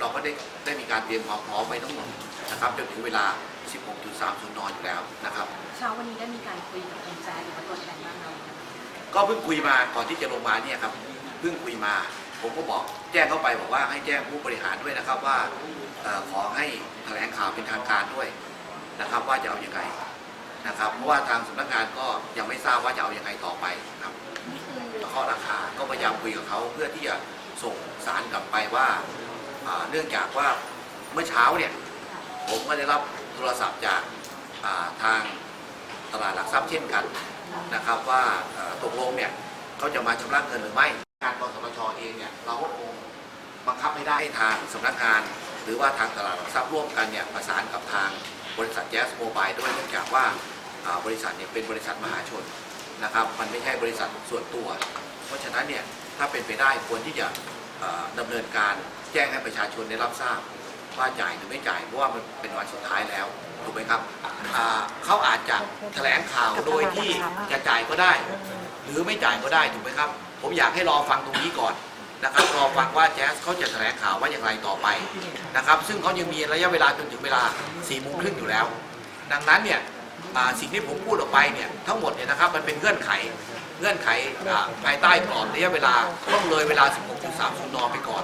เราก็ได้ได้มีการเตรียมความพร้อมไว้ทั้งหมดนะครับจนถึงเวลา 16.30นอยู่แล้วนะครับ เช้าวันนี้ได้มีการคุยกับคุณแจ๊ดหรือว่าตัวแทนบ้างไหมคะก็เพิ่งคุยมาก่อนที่จะลงมาเนี่ยครับเพิ่งคุยมา ผมก็บอกแจ้งเข้าไปบอกว่าให้แจ้งผู้บริหารด้วยนะครับว่าเอ่อขอให้แถลงข่าวเป็นทางการด้วยนะครับ ว่าจะเอาอยัางไงนะครับ เพราะว่าทางสำนักงานก็ยังไม่ทราบว่าจะเอาอยัางไงต่อไปครับนี่คือข้อราคาก็พยายามคุยกับเขาเพื่อที่จะส่งสารกลับไปว่าอ่า เนื่องจากว่าเมื่อเช้าเนี่ยผมก็ได้รับโทรศัพท์จากาทางตลาดหลักทรัพย์เช่นกันนะครับว่าตกลงเนี่ยเขาจะมาชำระเงินหรือไม่การกสทชเองเนี่ยเราก็คงบังคับไม่ได้ให้ทางสำนักงาน หรือว่าทางตลาดหลักทรัพย์ร่วมกันเนี่ยประสานกับทางบริษัทแจ๊สโมบายด้วยเนื่องจากว่าาบริษัทเนี่ยเป็นบริษัทมหาชนนะครับมันไม่ใช่บริษัทส่วนตัว เพราะฉะนั้นเนี่ยถ้าเป็นไปได้ควรที่จะ ดำเนินการแจ้งให้ประชาชนได้รับทราบว่าจ่ายหรือไม่จ่ายเพราะว่ามันเป็นวันสุดท้ายแล้วถูกไหมครับเขาอาจจะแถลงข่าวโดยที่จะจ่ายก็ได้ หรือไม่จ่ายก็ได้ถูกไหมครับ ผมอยากให้รอฟังตรงนี้ก่อนนะครับรอฟังว่าแจ๊สเขาจะแถลงข่าวว่าอย่างไรต่อไปนะครับ ซึ่งเขายังมีระยะเวลาจนถึงเวลา4ี่โมงครึ่งอยู่แล้ว ดังนั้นเนี่ย สิ่งที่ผมพูดออกไปเนี่ยทั้งหมดเนี่ยนะครับมันเป็นเงื่อนไขเงื่อนไขภายใต้กรอบระยะเวลาต้องเลยเวลา 16.30 นไปก่อน